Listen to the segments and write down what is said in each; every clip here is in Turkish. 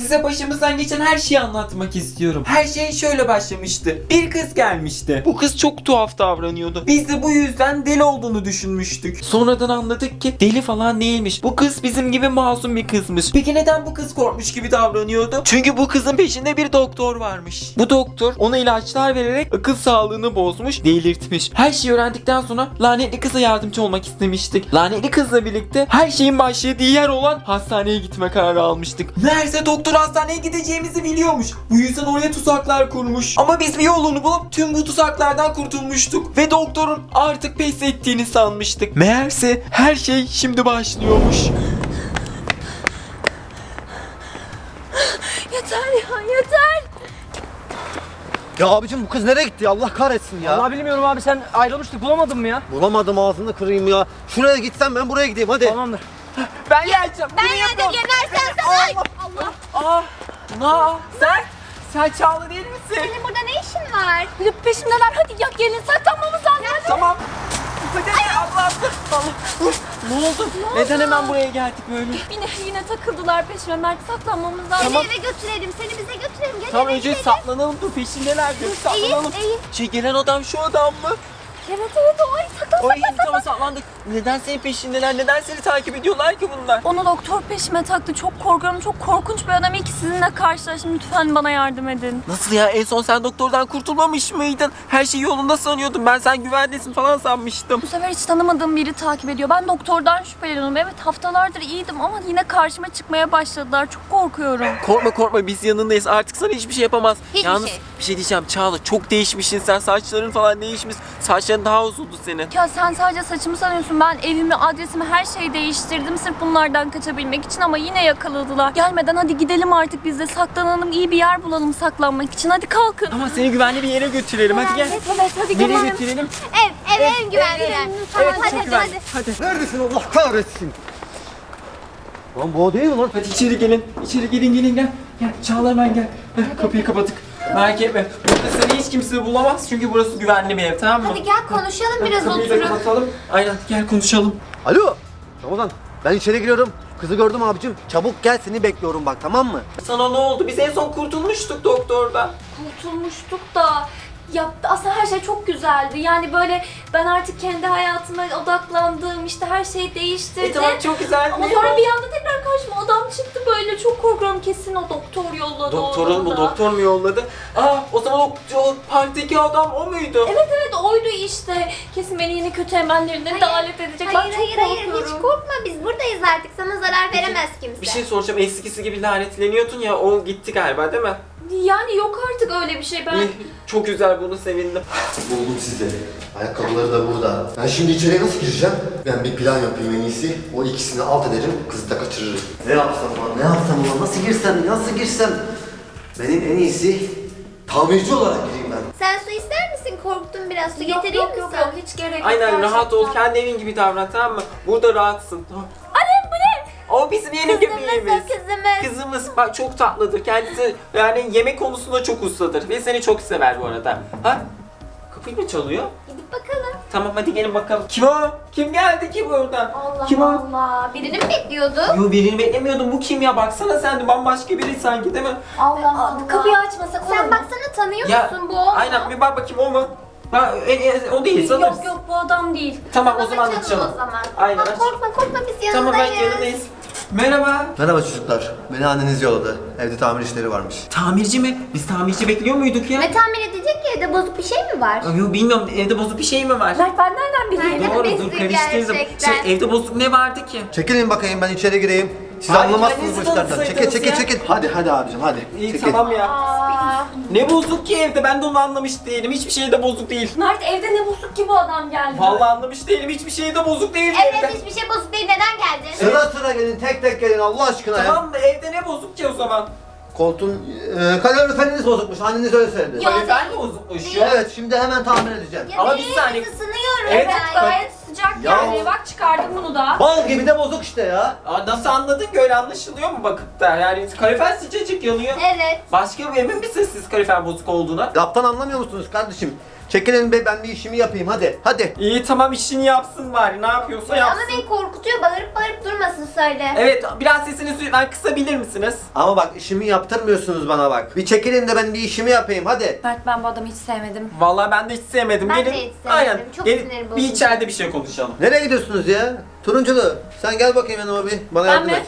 Size başımızdan geçen her şeyi anlatmak istiyorum. Her şey şöyle başlamıştı. Bir kız gelmişti. Bu kız çok tuhaf davranıyordu. Biz de bu yüzden deli olduğunu düşünmüştük. Sonradan anladık ki deli falan değilmiş. Bu kız bizim gibi masum bir kızmış. Peki neden bu kız korkmuş gibi davranıyordu? Çünkü bu kızın peşinde bir doktor varmış. Bu doktor ona ilaçlar vererek akıl sağlığını bozmuş, delirtmiş. Her şeyi öğrendikten sonra lanetli kıza yardımcı olmak istemiştik. Lanetli kızla birlikte her şeyin başladığı yer olan hastaneye gitme kararı almıştık. Meğerse doktor hastaneye gideceğimizi biliyormuş. Bu yüzden oraya tuzaklar kurmuş. Ama biz bir yolunu bulup tüm bu tuzaklardan kurtulmuştuk. Ve doktorun artık pes ettiğini sanmıştık. Meğerse her şey şimdi başlıyormuş. Yeter ya yeter. Ya abicim bu kız nereye gitti ya? Allah kahretsin ya. Vallahi bilmiyorum abi sen ayrılmıştık bulamadın mı ya? Bulamadım ağzını kırayım ya. Şuraya gitsem ben buraya gideyim hadi. Tamamdır. Ben geleceğim. Ben yedim yenersen sana. Allah. Aa, na, sen, sen Çağla değil misin? Senin burada ne işin var? Ya peşimdeler hadi ya gelin saklanmamız lazım. Tamam. Hadi Allah Allah. Ne oldu? Neden hemen buraya geldik böyle? Yine yine takıldılar peşime Mert saklanmamız lazım. Tamam. eve götürelim seni bize götürelim. Gel Tamam eve önce gidelim. saklanalım dur peşindeler diyor. Saklanalım. iyi. Şey gelen adam şu adam mı? Evet evet ay saklan Oy saklan saklan. tamam saklandık. Neden senin peşindeler? Neden seni takip ediyorlar ki bunlar? Onu doktor peşime taktı. Çok korkuyorum. Çok korkunç bir adam. İyi ki sizinle karşılaştım. Lütfen bana yardım edin. Nasıl ya? En son sen doktordan kurtulmamış mıydın? Her şey yolunda sanıyordum. Ben sen güvendesin falan sanmıştım. Bu sefer hiç tanımadığım biri takip ediyor. Ben doktordan şüpheleniyorum. Evet haftalardır iyiydim ama yine karşıma çıkmaya başladılar. Çok korkuyorum. Korkma korkma biz yanındayız. Artık sana hiçbir şey yapamaz. Hiçbir Yalnız şey. Bir şey diyeceğim Çağla çok değişmişsin sen. Saçların falan değişmiş. Saçların daha uzundu senin. Ya sen sadece saçımı sanıyorsun. Ben evimi, adresimi, her şeyi değiştirdim sırf bunlardan kaçabilmek için ama yine yakaladılar. Gelmeden hadi gidelim artık biz de saklanalım. iyi bir yer bulalım saklanmak için. Hadi kalkın. Ama seni güvenli bir yere götürelim. Hadi gel. Evet, evet hadi Nereye gidelim. götürelim? Ev, ev, ev güvenli. Evet hadi, çok hadi, güvenli. hadi. Hadi. Neredesin Allah kahretsin. Lan bu o değil mi lan? Hadi içeri gelin. İçeri gelin gelin gel. Gel Çağla hemen gel. Heh, kapıyı kapattık. Merak etme. Burada seni hiç kimse bulamaz çünkü burası güvenli bir ev tamam mı? Hadi gel konuşalım biraz Kapıyı da oturup. kapatalım. Aynen gel konuşalım. Alo. Ramazan ben içeri giriyorum. Kızı gördüm abicim. Çabuk gel seni bekliyorum bak tamam mı? Sana ne oldu? Biz en son kurtulmuştuk doktorda. Kurtulmuştuk da ya aslında her şey çok güzeldi. Yani böyle ben artık kendi hayatıma odaklandım. işte her şeyi değiştirdim. E tamam çok güzel. Ama sonra bir anda tekrar karşıma adam çıktı böyle çok korkuyorum kesin o doktor yolladı Doktorun mu? Doktor mu yolladı? Aa o zaman o, o parktaki adam o muydu? Evet evet oydu işte. Kesin beni yine kötü emellerinden de alet edecek. ben Hayır çok hayır hayır korkuyorum. hiç korkma biz buradayız artık sana zarar veremez kimse. Bir şey soracağım. Eskisi gibi lanetleniyordun ya o gitti galiba değil mi? Yani yok artık öyle bir şey ben. İyi, Çok güzel bunu sevindim. Buldum sizi. Ayakkabıları da burada. Ben şimdi içeriye nasıl gireceğim? Ben bir plan yapayım en iyisi. O ikisini alt ederim, kızı da kaçırırım. Ne yapsam lan, ne yapsam lan? Nasıl girsem, nasıl girsem? Benim en iyisi tamirci olarak gireyim ben. Sen su ister misin? Korktum biraz su Yok getireyim yok mi yok, sana? yok hiç gerek yok. Aynen rahat ol. gerçekten. Kendi evin gibi davran tamam mı? Burada rahatsın. Ne? O bizim yeni Kızımız o kızımız. Kızımız bak çok tatlıdır. Kendisi yani yemek konusunda çok ustadır. Ve seni çok sever bu arada. Ha? Kapıyı mı çalıyor? Gidip bakalım. Tamam hadi gelin bakalım. Kim o? Kim geldi ki burada? Allah Kim o? Allah. Birini mi bekliyordu? Yo birini beklemiyordum. Bu kim ya? Baksana sen de bambaşka biri sanki değil mi? Allah Allah. Kapıyı açmasak olur Sen mu? baksana tanıyor Ya, musun bu o mu? Aynen bir bak bakayım o mu? Ha, e, e, o değil sanırım. Yok yok bu adam değil. Tamam o Tamam, zaman açalım açalım. o zaman. Aynen. Tamam, korkma korkma biz Tamam yanındayız. ben yanındayız. Merhaba. Merhaba çocuklar. Beni anneniz yolladı. Evde tamir işleri varmış. Tamirci mi? Biz tamirci bekliyor muyduk ya? Ne tamir edecek ki evde bozuk bir şey mi var? Yo bilmiyorum evde bozuk bir şey mi var? Mert ben nereden bileyim? Nereden Doğru dur bilsin karıştırdım. gerçekten? Şey, evde bozuk ne vardı ki? Çekilin bakayım ben içeri gireyim. Siz Ay, anlamazsınız kendinizi bu işlerden. tanıtsaydınız Çekil çekil ya. çekil. Hadi hadi abicim hadi. İyi çekil. tamam ya. Ne bozuk ki evde ben de onu anlamış değilim. Hiçbir şey de bozuk değil. Mert evde ne bozuk ki bu adam geldi. Vallahi anlamış değilim. Hiçbir şey de bozuk değil evet evde. hiçbir şey bozuk değil neden geldin? Sıra sıra gelin tek tek gelin Allah aşkına ya. Tamam da evde ne bozuk ki o zaman? Koltuğun e, kaloriferiniz bozukmuş. Anneniz öyle söyledi. Yok. Kalifer mi bozukmuş? Evet şimdi hemen tamir edeceğim. Ya Ama bir saniye. ısınıyorum Evet, ben. Gayet Ya. yani. Bak çıkardım bunu da. Bal gibi de bozuk işte ya. Aa, nasıl anladın ki öyle anlaşılıyor mu bakıp da? Yani kalifer sıcacık yanıyor. Evet. Başka bir emin misiniz siz kalifer bozuk olduğuna? Laftan anlamıyor musunuz kardeşim? Çekilin be ben bir işimi yapayım hadi. Hadi. İyi tamam işini yapsın bari ne yapıyorsa Ama yapsın. beni korkutuyor. Bağırıp bağırıp durmasın söyle. Evet biraz sesini lütfen kısabilir misiniz? Ama bak işimi yaptırmıyorsunuz bana bak. Bir çekilin de ben bir işimi yapayım hadi. Mert ben bu adamı hiç sevmedim. Vallahi ben de hiç sevmedim. Ben de Gelin. hiç sevmedim. Aynen. Çok Gelin, sinir bir bozucu. içeride bir şey konuşalım. Nereye gidiyorsunuz ya? Turunculu sen gel bakayım yanıma bir. Bana Ben yardım mi? et.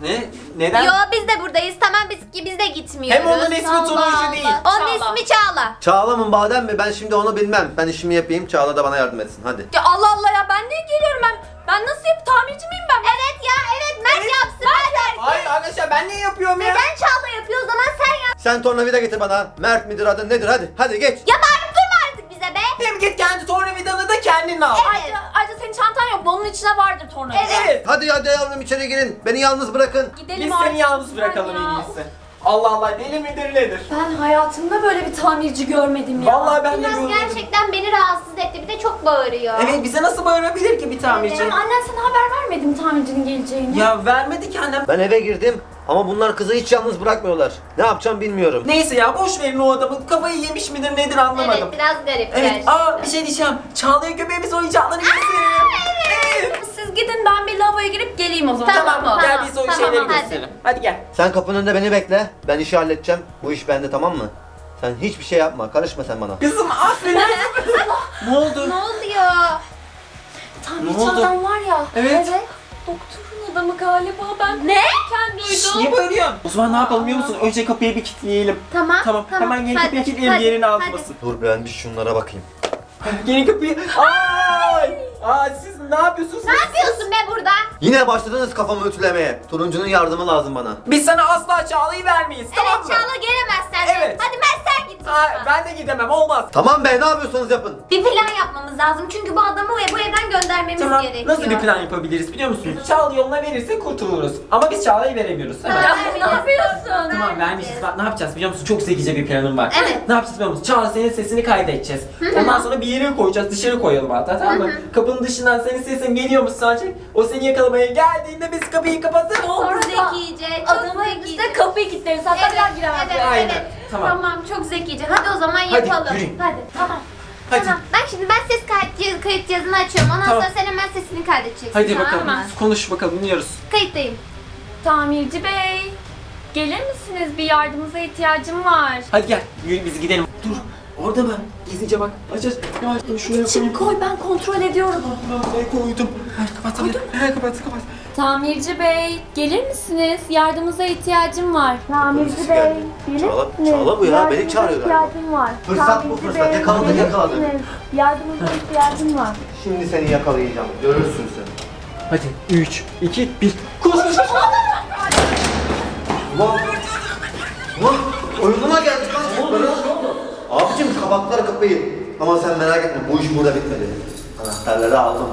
Ne? Neden? Yo biz de buradayız. Tamam biz biz de gitmiyoruz. Hem onun ismi Allah Turuncu Allah. değil. Onun Çağla. ismi Çağla. Çağla mı badem mi ben şimdi onu bilmem. Ben işimi yapayım Çağla da bana yardım etsin hadi. Ya Allah Allah ya ben niye geliyorum ben? Ben nasıl yap tamirci miyim ben? Evet ya evet Mert yapsın. Mert Hayır arkadaşlar ben ne yapıyorum ya? Neden Çağla yapıyor o zaman sen yap. Sen tornavida getir bana. Mert midir adın nedir hadi. Hadi geç. Ya bağırıp durma artık bize be. Hem git kendi tornavidanı da kendin al. Evet. Ayrıca, Onun içine vardır tornavida. Evet. Evet. Hadi hadi yavrum içeri girin. Beni yalnız bırakın. Gidelim Biz artık seni yalnız bırakalım en iyisi. Allah Allah deli midir nedir? Ben hayatımda böyle bir tamirci görmedim ya. Vallahi ben de Biraz görmedim. gerçekten beni rahatsız etti. Bir de çok bağırıyor. Evet bize nasıl bağırabilir ki bir tamirci? Benim annen sana haber vermedi mi tamircinin geleceğini? Ya vermedi ki annem. Ben eve girdim ama bunlar kızı hiç yalnız bırakmıyorlar. Ne yapacağım bilmiyorum. Neyse ya boş verin o adamı. Kafayı yemiş midir nedir anlamadım. Evet biraz garip Evet. gerçekten. Aa bir şey diyeceğim. Çağla'ya köpeğimiz oyuncaklarını getirsin. Gidin ben bir lavaboya girip geleyim o zaman. Tamam, mı? Gel tamam, biz o tamam, şeyleri hadi. gösterelim. Hadi gel. Sen kapının önünde beni bekle. Ben işi halledeceğim. Bu iş bende tamam mı? Sen hiçbir şey yapma. Karışma sen bana. Kızım aferin. ne oldu? Ne oluyor? Tamirci Ne oldu? adam var ya. Evet. Doktorun adamı galiba ben. Ne? Kendi Şşş, duydum. niye bağırıyorsun? O zaman ne yapalım biliyor musun? Önce kapıyı bir kilitleyelim. Tamam. Tamam, hemen yeni kapıyı kilitleyelim yerini hadi. Dur ben bir şunlara bakayım. Yeni kapıyı. Ay! Aa siz ne yapıyorsunuz? Ne yapıyorsun be burada? Yine başladınız kafamı ütülemeye. Turuncunun yardımı lazım bana. Biz sana asla Çağla'yı vermeyiz tamam evet mı? Çağla gelemezsen. Evet. Hadi Mert sen ben de gidemem olmaz. Tamam be ne yapıyorsanız yapın. Bir plan yapmamız lazım çünkü bu adamı ve bu evden göndermemiz Tamam. gerekiyor. Nasıl bir plan yapabiliriz biliyor musunuz? Çağla yoluna verirse kurtuluruz. Ama biz Çağla'yı veremiyoruz değil mi? Tamam. Ya ne yapıyorsun? Tamam vermişiz. Bak ne yapacağız biliyor musun? Çok zekice bir planım var. Evet. Ne yapacağız biliyor musun? Çağla senin sesini kaydedeceğiz. Ondan sonra bir yere koyacağız. Dışarı koyalım hatta tamam mı? Kapının dışından senin sesin geliyormuş sadece. O seni yakalamaya geldiğinde biz kapıyı kapatırız. Çok zekice, çok Adamın zekice. üstüne kapıyı kilitleriz. Hatta bir daha giremez. evet, Aynen. evet. Tamam. Tamam. çok zekice. Hadi o zaman Hadi, yapalım. yürüyün. Hadi. Tamam. Hadi. Tamam. Ben şimdi ben ses kayıt, cihaz- kayıt cihazını açıyorum. Ondan Tamam. sonra sen hemen sesini kaydedeceksin. Hadi tamam bakalım. mı? Konuş bakalım dinliyoruz. Kayıttayım. Tamirci bey. Gelir misiniz? Bir yardımınıza ihtiyacım var. Hadi gel. Yürü biz gidelim. Dur. Orada mı? Gizlice bak. Aç aç. Yavaş dur şuraya koyayım. Koy ben kontrol ediyorum. Ben koydum. Ver kapat kapat kapat. Tamirci bey, gelir misiniz? Yardımınıza ihtiyacım var. Tamirci bey, gelir Çağla- misiniz? Çağla bu ya, beni Yardımınıza çağırıyor galiba. ihtiyacım var. Fırsat bu, Tamirci fırsat. bey, Yakaladık, gelir yakaladık. misiniz? Yardımınıza ihtiyacım var. Şimdi seni yakalayacağım. Görürsün sen. Hadi 3, 2, 1. Koş koş koş. Ulan. Ulan oyunuma geldik lan. Ne oldu? Abicim kabakları kapayın. Ama sen merak etme bu iş burada bitmedi. Anahtarları aldım.